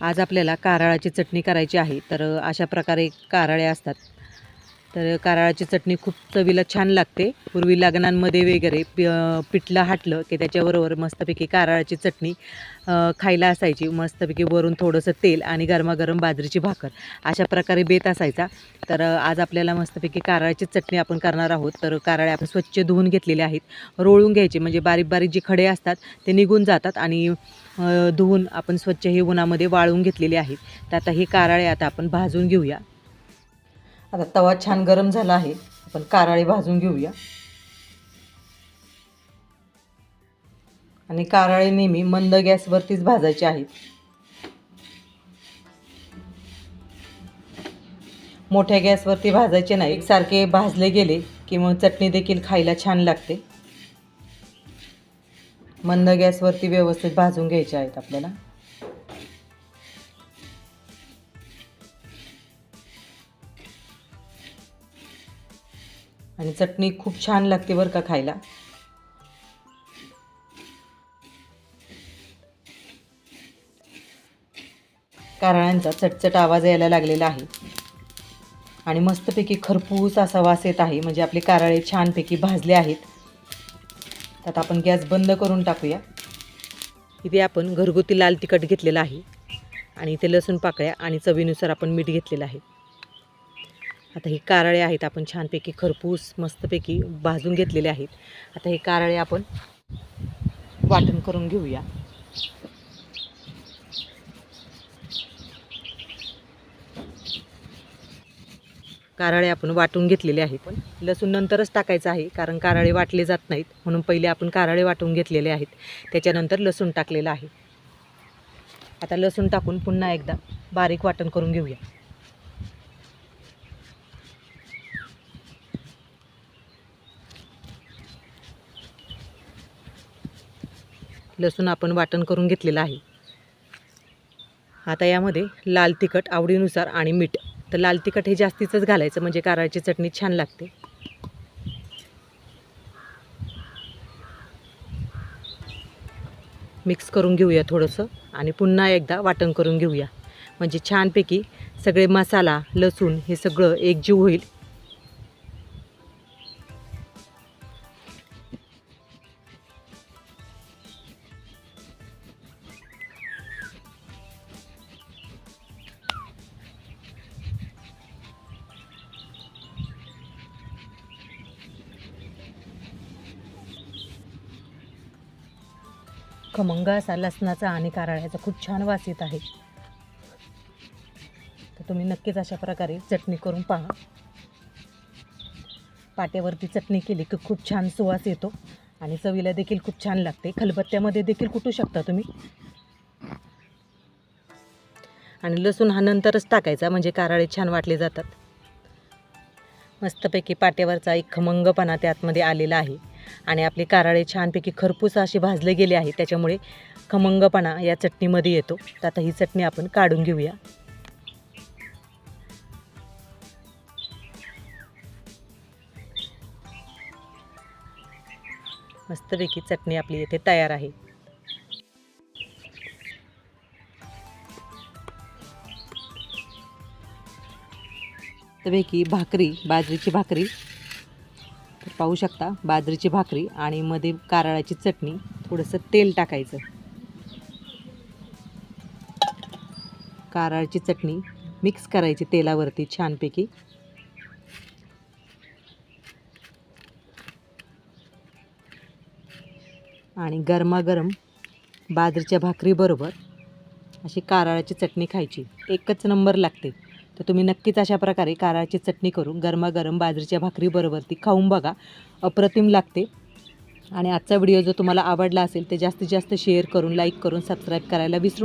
आज आपल्याला कारळाची चटणी करायची आहे तर अशा प्रकारे कारळे असतात. तर कारळाची चटणी खूप चवीला छान लागते. पूर्वी लग्नांमध्ये वगैरे पि पिठलं हाटलं की त्याच्याबरोबर मस्तपैकी कारळाची चटणी खायला असायची. मस्तपैकी वरून थोडंसं तेल आणि गरमागरम बाजरीची भाकर अशा प्रकारे बेत असायचा. तर आज आपल्याला मस्तपैकी कारळाची चटणी आपण करणार आहोत. तर कारळे आपण स्वच्छ धुवून घेतलेले आहेत. रोळून घ्यायचे म्हणजे बारीक बारीक जे खडे असतात ते निघून जातात आणि धुवून आपण स्वच्छ हे उन्हामध्ये वाळून घेतलेले आहेत. तर आता हे कारळे आता आपण भाजून घेऊया. आता तवा छान गरम झाला आहे. आपण कारळे भाजून घेऊया. आणि काराळे नेहमी मंद गॅसवरतीच भाजायचे आहेत मोठ्या गॅसवरती भाजायचे नाही. एकसारखे भाजले गेले की मग चटणी देखील खायला छान लागते. मंद गॅसवरती व्यवस्थित भाजून घ्यायचे आहेत आपल्याला. आणि चटणी खूप छान लागते बरं का खायला. कारळांचा चटचट आवाज यायला लागलेला आहे. आणि मस्तपैकी खरपूस असा वास येत आहे म्हणजे आपले कारळे छानपैकी भाजले आहेत. त्यात आपण गॅस बंद करून टाकूया. इथे आपण घरगुती लाल तिखट घेतलेलं आहे. आणि इथे लसूण पाकळ्या आणि चवीनुसार आपण मीठ घेतलेलं आहे. आता हे कारळे आहेत आपण छानपैकी खरपूस मस्तपैकी भाजून घेतलेले आहेत. आता हे कारळे आपण वाटण करून घेऊया. कारळे आपण वाटून घेतलेले आहेत. पण लसूण नंतरच टाकायचं आहे कारण कारळे वाटले जात नाहीत. म्हणून पहिले आपण कारळे वाटून घेतलेले आहेत. त्याच्यानंतर लसूण टाकलेलं आहे. आता लसूण टाकून पुन्हा एकदा बारीक वाटण करून घेऊया. लसूण आपण वाटण करून घेतलेलं आहे. आता यामध्ये लाल तिखट आवडीनुसार आणि मीठ. तर लाल तिखट हे जास्तीचंच घालायचं म्हणजे कारळाची चटणी छान लागते. मिक्स करून घेऊया थोडंसं आणि पुन्हा एकदा वाटण करून घेऊया. म्हणजे छानपैकी सगळे मसाला लसूण हे सगळं एकजीव होईल. खमंग असा लसणाचा आणि कारळ्याचा खूप छान वास येत आहे. तर तुम्ही नक्कीच अशा प्रकारे चटणी करून पहा. पाट्यावरती चटणी केली की खूप छान सुवास येतो आणि चवीला देखील खूप छान लागते. खलबत्त्यामध्ये देखील कुटू शकता तुम्ही. आणि लसूण हा नंतरच टाकायचा म्हणजे कारळे छान वाटले जातात. मस्तपैकी पाट्यावरचा एक खमंगपणा त्यातमध्ये आलेला आहे. आणि आपले कारळे छानपैकी खरपूस असे भाजले गेले आहे त्याच्यामुळे खमंगपणा या चटणीमध्ये येतो. तर आता ही चटणी आपण काढून घेऊया. मस्तपैकी चटणी आपली येथे तयार आहे. मस्तपैकी भाकरी बाजरीची भाकरी तर पाहू शकता बाजरीची भाकरी आणि मध्ये कारळाची चटणी थोडंसं तेल टाकायचं. कारळाची चटणी मिक्स करायची तेलावरती छानपैकी. आणि गरमागरम बाजरीच्या भाकरीबरोबर अशी कारळाची चटणी खायची. एकच नंबर लागते. तर तुम्ही नक्कीच अशा प्रकारे कारळाची चटणी करून गरमागरम बाजरीच्या भाकरीबरोबर ती खाऊन बघा. अप्रतिम लागते. आणि आजचा व्हिडिओ जो तुम्हाला आवडला असेल ते जास्तीत जास्त शेअर करून लाईक करून सबस्क्राईब करायला विसरू नका.